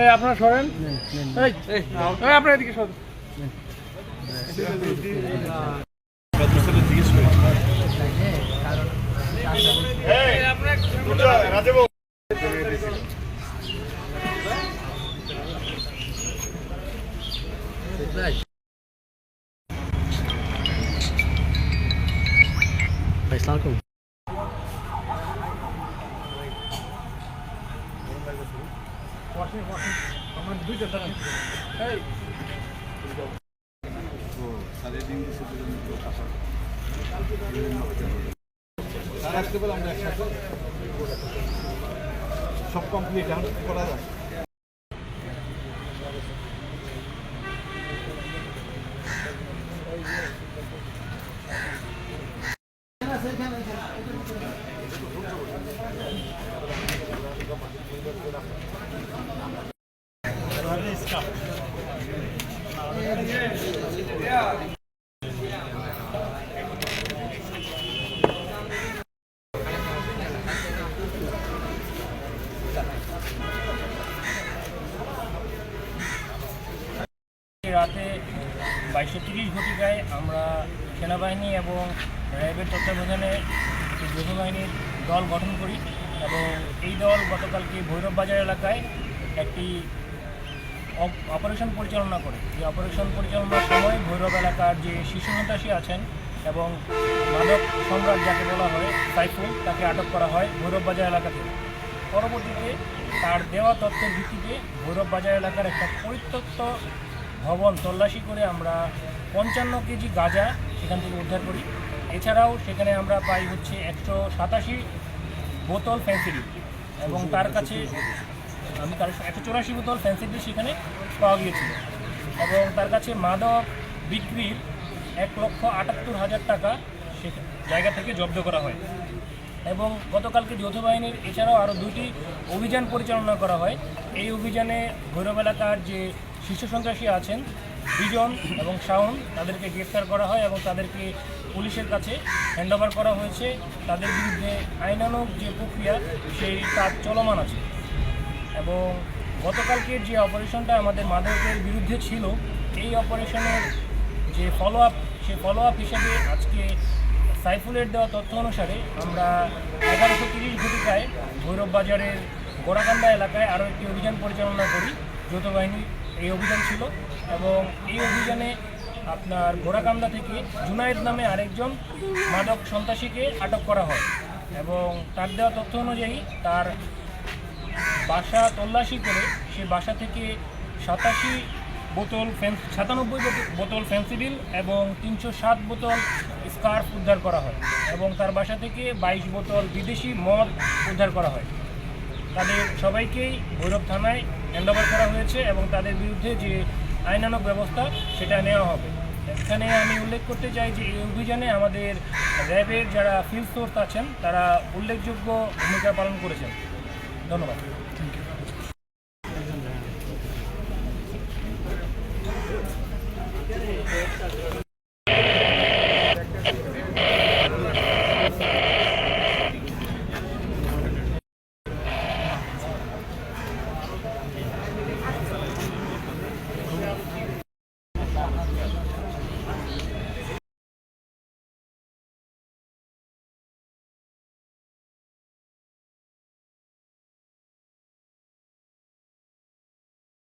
এই আপনারা সরেন। এই আপনার এদিকে সরেন। এই সব কমপ্লিট করা যায় রাতে বাইশশো তিরিশ ঘটিকায় আমরা সেনাবাহিনী এবং র্যাবের তত্ত্বাবধানে একটি যৌথ বাহিনীর দল গঠন করি এবং এই দল গতকালকে ভৈরব বাজার এলাকায় একটি অপারেশন পরিচালনা করে। এই অপারেশন পরিচালনার সময় ভৈরব এলাকার যে শিশু সন্ত্রাসী আছেন এবং মাদক সম্রাট যাকে বলা হয়, সাইফুল, তাকে আটক করা হয় ভৈরব বাজার এলাকা থেকে। পরবর্তীতে তার দেওয়া তথ্যের ভিত্তিতে ভৈরব বাজার এলাকার একটা পরিত্যক্ত ভবন তল্লাশি করে আমরা পঞ্চান্ন কেজি গাঁজা সেখান থেকে উদ্ধার করি। এছাড়াও সেখানে আমরা পাই হচ্ছে একশো সাতাশি বোতল ফ্যান্সিডি এবং তার কাছে আমি তার একশো চৌরাশি বোতল ফ্যান্সিডি সেখানে পাওয়া গিয়েছিল। এবং তার কাছে মাদক বিক্রির এক লক্ষ আটাত্তর হাজার টাকা সে জায়গা থেকে জব্দ করা হয়। এবং গতকালকে যৌথ বাহিনীর এছাড়াও আরও দুটি অভিযান পরিচালনা করা হয়। এই অভিযানে ভৈরব এলাকার যে শীর্ষ সন্ত্রাসী আছেন, বিজন এবং শাওন, তাদেরকে গ্রেফতার করা হয় এবং তাদেরকে পুলিশের কাছে হ্যান্ডওভার করা হয়েছে। তাদের বিরুদ্ধে আইনানুগ যে প্রক্রিয়া, সেই কাজ চলমান আছে। এবং গতকালকের যে অপারেশনটা আমাদের মাদকের বিরুদ্ধে ছিল, এই অপারেশনের যে ফলো আপ সেই ফলো আপ হিসেবে আজকে সাইফুলের দেওয়া তথ্য অনুসারে আমরা এগারোশো তিরিশ ঘটিকায় ভৈরব বাজারের গোড়াকান্দা এলাকায় আরও একটি অভিযান পরিচালনা করি। যৌথ বাহিনী এই অভিযান ছিল এবং এই অভিযানে আপনার গোড়াকান্দা থেকে জুনায়েদ নামে আরেকজন মাদক সন্ত্রাসীকে আটক করা হয় এবং তার দেওয়া তথ্য অনুযায়ী তার বাসা তল্লাশি করে সে বাসা থেকে সাতাশি বোতল ফেন সাতানব্বই বোতল- বোতল ফেন্সিডিল এবং তিনশো সাত বোতল স্কার্ফ উদ্ধার করা হয় এবং তার বাসা থেকে বাইশ বোতল বিদেশি মদ উদ্ধার করা হয়। তাদের সবাইকেই ভৈরব থানায় হ্যান্ডওভার করা হয়েছে এবং তাদের বিরুদ্ধে যে আইনানক ব্যবস্থা, সেটা নেওয়া হবে। এখানে আমি উল্লেখ করতে চাই যে এই অভিযানে আমাদের র্যাবের যারা ফিল্ড সোর্স আছেন, তারা উল্লেখযোগ্য ভূমিকা পালন করেছেন। ধন্যবাদ।